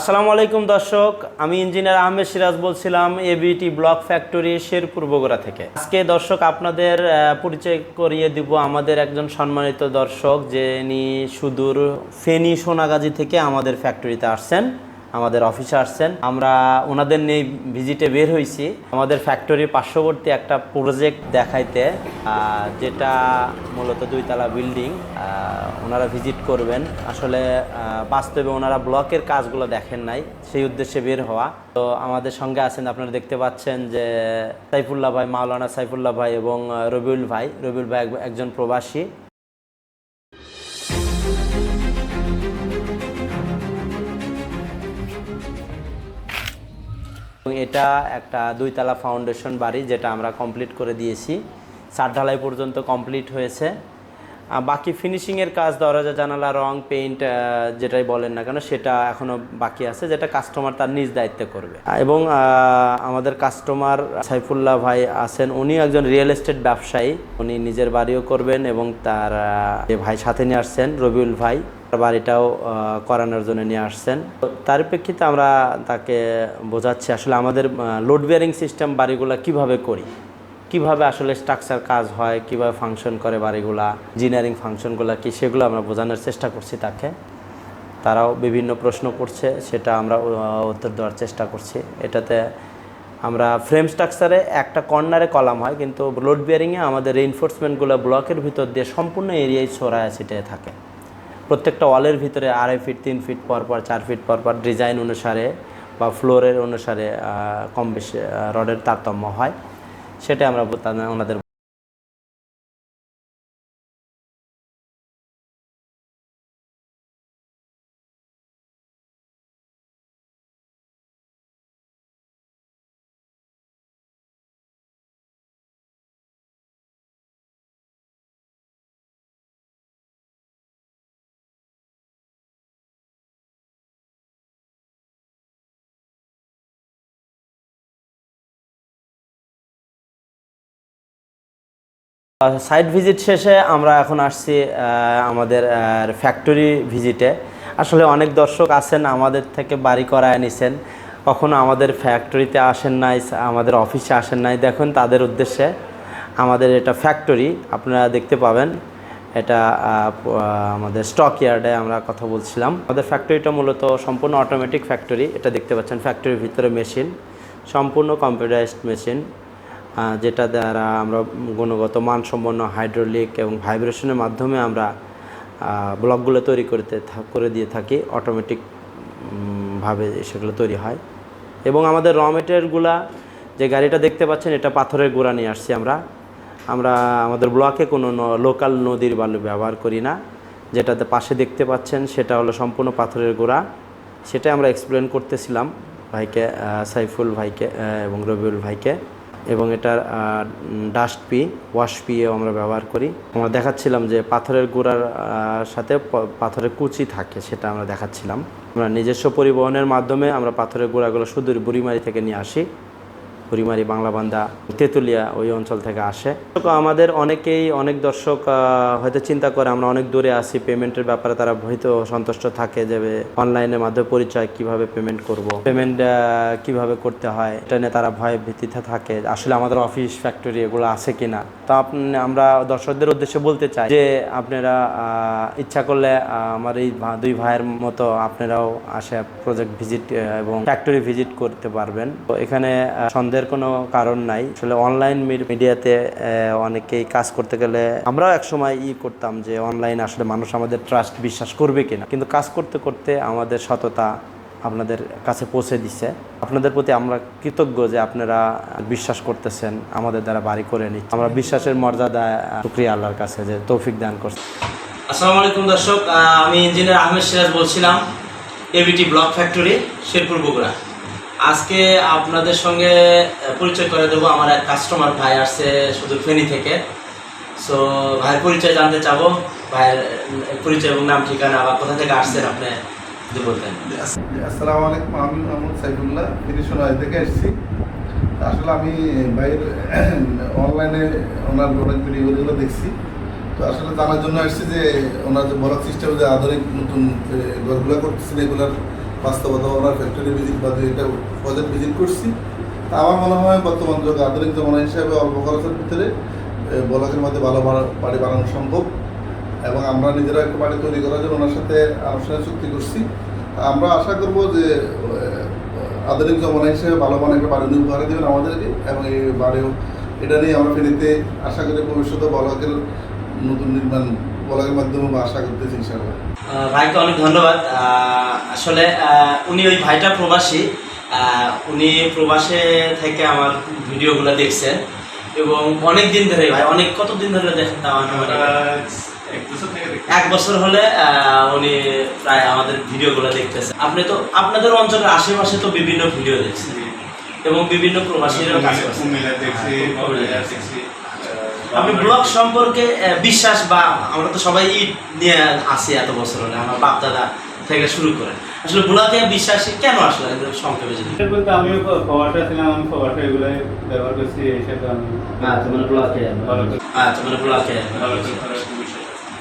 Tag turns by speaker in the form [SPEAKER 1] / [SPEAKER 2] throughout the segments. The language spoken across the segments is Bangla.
[SPEAKER 1] আসসালামু আলাইকুম দর্শক, আমি ইঞ্জিনিয়ার আহমেদ সিরাজ বলছিলাম, ABT block factory Sherpur Bogura থেকে। আজকে দর্শক আপনাদের পরিচয় করিয়ে দিব আমাদের একজন সম্মানিত দর্শক, যিনি সুদূর ফেনী সোনাগাজী থেকে আমাদের ফ্যাক্টরিতে আসছেন। আমাদের অফিসে আসছেন। আমরা ওনাদের নিয়ে ভিজিটে বের হয়েছি। আমাদের ফ্যাক্টরির পার্শ্ববর্তী একটা প্রজেক্ট দেখাইতে যেটা মূলত দুইতলা বিল্ডিং ওনারা ভিজিট করবেন। আসলে বাস্তবে ওনারা ব্লকের কাজগুলো দেখেন নাই, সেই উদ্দেশ্যে বের হওয়া। তো আমাদের সঙ্গে আছেন, আপনারা দেখতে পাচ্ছেন যে সাইফুল্লাহ ভাই, মাওলানা সাইফুল্লাহ ভাই এবং রবিউল ভাই। রবিউল ভাই একজন প্রবাসী। এবং এটা একটা দুইতলা ফাউন্ডেশন বাড়ি যেটা আমরা কমপ্লিট করে দিয়েছি। সাত ঢালাই পর্যন্ত কমপ্লিট হয়েছে। বাকি ফিনিশিংয়ের কাজ দরজা, জানালা, রং পেইন্ট যেটাই বলেন না কেন, সেটা এখনও বাকি আছে, যেটা কাস্টমার তার নিজ দায়িত্বে করবে। এবং আমাদের কাস্টমার সাইফুল্লাহ ভাই আছেন, উনি একজন রিয়েল এস্টেট ব্যবসায়ী। উনি নিজের বাড়িও করবেন এবং তার ভাই সাথে নিয়ে আসছেন, রবিউল ভাই। বাড়িটাও করানোর জন্য নিয়ে আসছেন। তার প্রেক্ষিতে আমরা তাকে বোঝাচ্ছি আসলে আমাদের লোড বেয়ারিং সিস্টেম বাড়িগুলো কীভাবে করি? কীভাবে আসলে স্ট্রাকচার কাজ হয়? কীভাবে ফাংশন করে বাড়িগুলা? ইঞ্জিনিয়ারিং ফাংশনগুলো কি? সেগুলো আমরা বোঝানোর চেষ্টা করছি তাকে। তারাও বিভিন্ন প্রশ্ন করছে, সেটা আমরা উত্তর দেওয়ার চেষ্টা করছি। এটাতে আমরা ফ্রেম স্ট্রাকচারে একটা কর্নারে কলাম হয়, কিন্তু লোড বিয়ারিংয়ে আমাদের রেইনফোর্সমেন্টগুলো ব্লকের ভিতর দিয়ে সম্পূর্ণ এরিয়ায় ছড়ায় ছিটিয়ে থাকে। প্রত্যেকটা ওয়ালের ভিতরে আড়াই ফিট, তিন ফিট পর পর, চার ফিট পর পর ডিজাইন অনুসারে বা ফ্লোরের অনুসারে কম বেশি রডের তারতম্য হয়। সেটা আমরা ওনাদের সাইট ভিজিট শেষে আমরা এখন আসছি আমাদের ফ্যাক্টরি ভিজিটে আসলে অনেক দর্শক আছেন, আমাদের থেকে বাড়ি করায় নিছেন। কখনো আমাদের ফ্যাক্টরিতে আসেন নাই, আমাদের অফিসে আসেন নাই। দেখুন তাদের উদ্দেশ্যে আমাদের এটা ফ্যাক্টরি আপনারা দেখতে পাবেন। এটা আমাদের স্টক ইয়ার্ডে আমরা কথা বলছিলাম। আমাদের ফ্যাক্টরিটা মূলত সম্পূর্ণ অটোমেটিক ফ্যাক্টরি এটা দেখতে পাচ্ছেন। ফ্যাক্টরির ভিতরে মেশিন সম্পূর্ণ কম্পিউটারাইজড মেশিন যেটা দ্বারা আমরা গুণগত মানসম্পন্ন হাইড্রোলিক এবং ভাইব্রেশনের মাধ্যমে আমরা ব্লকগুলো তৈরি করতে করে দিয়ে থাকি অটোমেটিকভাবে সেগুলো তৈরি হয়। এবং আমাদের র মেটেরিয়ালগুলা যে গাড়িটা দেখতে পাচ্ছেন, এটা পাথরের গোড়া নিয়ে আসছি আমরা। আমরা আমাদের ব্লকে কোনো লোকাল নদীর বালু ব্যবহার করি না। যেটাতে পাশে দেখতে পাচ্ছেন, সেটা হলো সম্পূর্ণ পাথরের গোড়া। সেটা আমরা এক্সপ্লেন করতেছিলাম ভাইকে সাইফুল ভাইকে এবং রবিউল ভাইকে। এবং এটার ডাস্ট পি ওয়াশ পিও আমরা ব্যবহার করি। আমরা দেখাচ্ছিলাম যে পাথরের গুঁড়ার সাথে পাথরের কুচি থাকে, সেটা আমরা দেখাচ্ছিলাম। আমরা নিজস্ব পরিবহনের মাধ্যমে আমরা পাথরের গুঁড়াগুলো সুদূর বুড়িমারি থেকে নিয়ে আসি। বুড়িমারি বাংলাবান্ধা তেঁতুলিয়া ওই অঞ্চল থেকে আসে। আমাদের অনেকেই অনেক দর্শক হয়তো চিন্তা করে আমরা অনেক দূরে আসি পেমেন্টের ব্যাপারে তারা হয়তো সন্তুষ্ট থাকে যে অনলাইনের মাধ্যমে পরিচয় কীভাবে পেমেন্ট করব পেমেন্ট কীভাবে করতে হয় এটা নিয়ে তারা ভয় ভীতিতে থাকে আসলে আমাদের অফিস ফ্যাক্টরি এগুলো আছে কিনা। তো আপনি আমরা দর্শকদের উদ্দেশ্যে বলতে চাই যে আপনারা ইচ্ছা করলে আমার এই দুই ভাইয়ের মতো আপনারাও আসে প্রজেক্ট ভিজিট এবং ফ্যাক্টরি ভিজিট করতে পারবেন। তো এখানে আহ, সন্দেহের কোনো কারণ নাই। আসলে অনলাইন মিডিয়াতে অনেকেই কাজ করতে গেলে আমরাও একসময় ই করতাম যে অনলাইন আসলে মানুষ আমাদের ট্রাস্ট বিশ্বাস করবে কিনা। কিন্তু কাজ করতে করতে আমাদের সততা আপনাদের কাছে পৌঁছে দিছে। আপনাদের প্রতি আমরা কৃতজ্ঞ যে আপনারা বিশ্বাস করতেছেন, আমাদের দ্বারা বাড়ি করে নিচ্ছে। আমরা বিশ্বাসের মর্যাদা শুক্রিয়া আল্লাহর কাছে যে তৌফিক দান করছে। আসসালামু আলাইকুম দর্শক আমি ইঞ্জিনিয়ার আহমেদ সিরাজ বলছিলাম ABT block factory Sherpur Bogura. আজকে আপনাদের সঙ্গে পরিচয় করে দেবো। আমার এক কাস্টমার ভাই আসছে শুধু ফেনী থেকে। সো ভাইয়ের পরিচয় জানতে চাবো। ভাইয়ের পরিচয় এবং নাম, ঠিকানা বা কোথা থেকে আসছেন আপনি যদি বলতেন।
[SPEAKER 2] আসসালামু আলাইকুম আমি মোহাম্মদ সাইফুল্লাহ ফিরিশোনাই থেকে এসেছি। আসলে আমি বাইরের অনলাইনে ওনার অনেক ভিডিওগুলো দেখছি। তো আসলে জানার জন্য এসেছি যে ওনার যে বড় সিস্টেম যে আধুনিক নতুন ঘরগুলো করতেছেন, এগুলোর বাস্তবতা আমরা ফ্যাক্টরি ভিজিট বা দুইটা প্রজেক্ট ভিজিট করছি, তা আমার মনে হয় বর্তমান যুগে আধুনিক জমানা হিসাবে অল্প খরচের ভিতরে ব্লকের মধ্যে ভালো বাড়া- বানানো সম্ভব। এবং আমরা নিজেরা একটা বাড়ি তৈরি করার জন্য ওনার সাথে আলোচনায় চুক্তি করছি। আমরা আশা করব যে আধুনিক জমানা হিসেবে ভালো মানে একটা বাড়ি উপহার দেবেন আমাদেরকে এবং এই বাড়িও, এটা নিয়ে আমরা ফেরিতে আশা করি ভবিষ্যতে বলকের নতুন নির্মাণ বলকের মাধ্যমে আমরা আশা করতেছি ইনশাআল্লাহ।
[SPEAKER 1] ভাইকে অনেক ধন্যবাদ। আসলে উনি ওই ভাইটা প্রবাসী। উনি প্রবাসে থেকে আমার ভিডিওগুলো দেখছেন এবং অনেক দিন ধরে ভাই অনেক কতদিন ধরে দেখেন তা আনুমানিক?
[SPEAKER 3] এক বছর
[SPEAKER 1] হলে আহ, উনি প্রায় আমাদের ভিডিওগুলো দেখতেছেন। আপনি তো আপনাদের অঞ্চলের আশেপাশে তো বিভিন্ন ভিডিও দেখছেন এবং বিভিন্ন প্রবাসীরাও কাজ
[SPEAKER 3] দেখছি,
[SPEAKER 1] আপনি ব্লগ সম্পর্কে বিশ্বাস বা আমরা তো সবাই ঈদ নিয়ে আসি এত বছর হলে আমার বাপ দাদা থেকে শুরু করে। আসলে ব্লগে বিশ্বাসী কেন আসলে সংক্ষেপে যদি?
[SPEAKER 3] বলতে আমিও প- ছিলাম আমি প্রবাসে এগুলাই ব্যবহার করছি এই হিসাবে আমি
[SPEAKER 1] আচ্ছা মানে ব্লগে আচ্ছা মানে ব্লগে
[SPEAKER 3] আছে।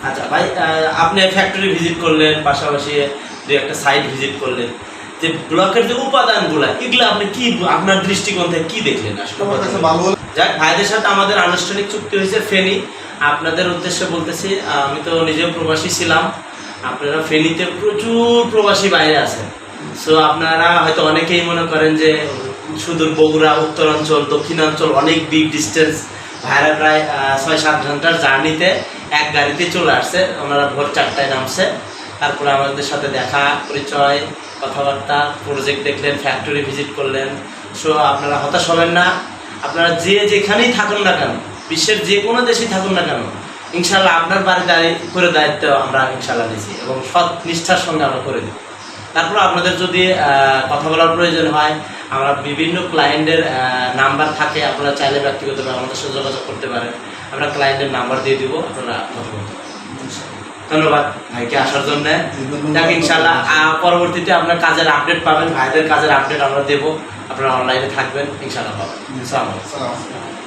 [SPEAKER 1] আচ্ছা ভাই আপনি ফ্যাক্টরি ভিজিট করলেন পাশাপাশি দু একটা সাইট ভিজিট করলেন। যে ব্লকের যে উপাদানগুলো এগুলো আপনি কি আপনার দৃষ্টিকোণ থেকে কি দেখলেন আসলে?
[SPEAKER 2] ভালো
[SPEAKER 1] যাক, ভাইদের সাথে আমাদের আনুষ্ঠানিক চুক্তি হয়েছে ফেনি। আপনাদের উদ্দেশ্যে বলতেছি, আমি তো নিজেও প্রবাসী ছিলাম। আপনারা ফেনীতে প্রচুর প্রবাসী বাইরে আছেন। সো আপনারা হয়তো অনেকেই মনে করেন যে সুদূর বগুড়া, উত্তরাঞ্চল, দক্ষিণাঞ্চল অনেক বিগ ডিস্টেন্স ভাইরা প্রায় ছয় সাত ঘণ্টার জার্নিতে এক গাড়িতে চলে আসছে। ওনারা ভোর চারটায় নামছে। তারপরে আমাদের সাথে দেখা, পরিচয়, কথাবার্তা প্রজেক্ট দেখলেন ফ্যাক্টরি ভিজিট করলেন। সো আপনারা হতাশ হবেন না। আপনারা যে যেখানেই থাকুন না কেন বিশ্বের যে কোনো দেশেই থাকুন না কেন ইনশাল্লাহ আপনার বাড়ি দাঁড়িয়ে করে দায়িত্ব আমরা ইনশাল্লাহ নিয়েছি এবং সৎ নিষ্ঠার সঙ্গে আমরা করে দিই। তারপর আপনাদের যদি কথা বলার প্রয়োজন হয় আমরা বিভিন্ন ক্লায়েন্টের নাম্বার থাকে আপনারা চাইলে ব্যক্তিগতভাবে আমাদের সাথে যোগাযোগ করতে পারেন। আমরা ক্লায়েন্টের নাম্বার দিয়ে দিব আপনারা কথা বলতে ধন্যবাদ ভাইকে আসার জন্য। ইনশাল্লাহ পরবর্তীতে আপনার কাজের আপডেট পাবেন ভাইদের কাজের আপডেট আমরা দেবো। আপনারা অনলাইনে থাকবেন ইনশাআল্লাহ। পাবেন